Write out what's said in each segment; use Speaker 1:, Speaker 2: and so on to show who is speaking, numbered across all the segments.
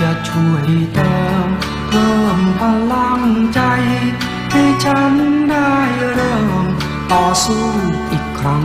Speaker 1: จะช่วยเติมเพิ่มพลังใจ ให้ฉันได้เริ่มต่อสู้อีกครั้ง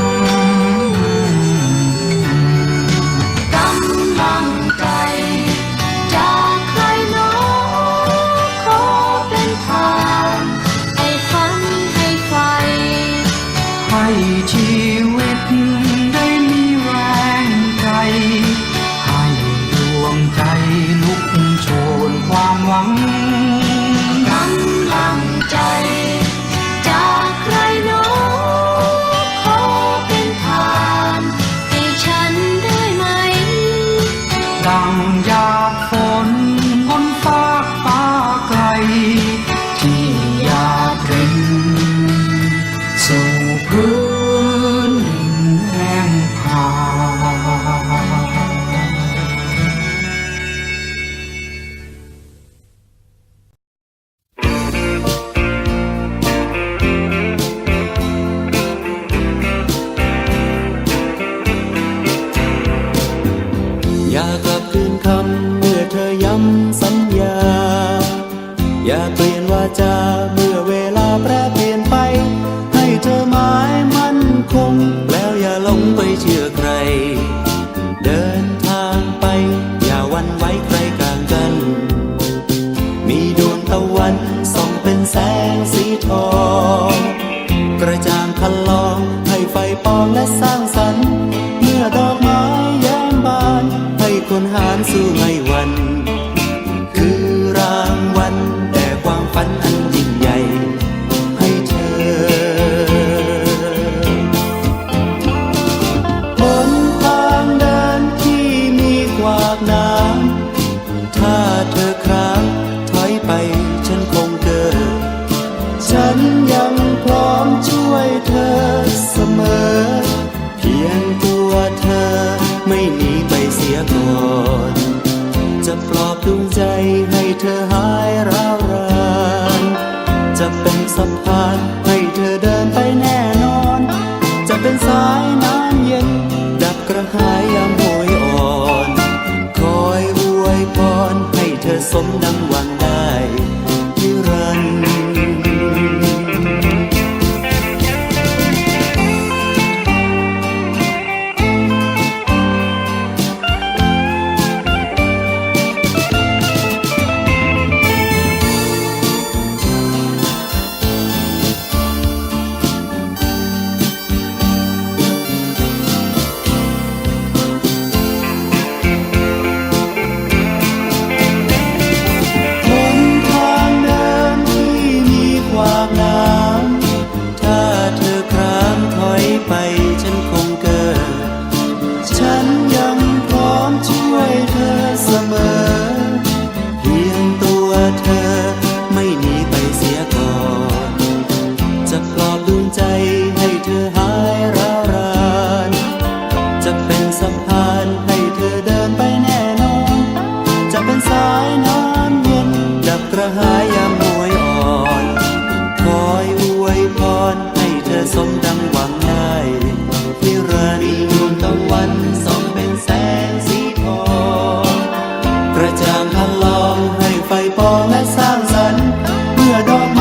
Speaker 2: านให้เธอเดินไป
Speaker 1: แน่
Speaker 2: นอน จะเป็นสายน้ำ
Speaker 1: เย็น ดับกระหา
Speaker 2: ยยามโหยอ่อน ค
Speaker 1: อยอวยพรให้เธอสมดัง
Speaker 2: เป็นสายน้ำ
Speaker 1: เย็น ดับกระหา
Speaker 3: ยยามหวยอ่อน คอยอวยพรให้เธอสมดังหวังได้ที่รันดวงตะวันส่องเป็นแสงสีทองกระจางทาลองให้ไฟปองและสร้างสรรค์เพื่อดอก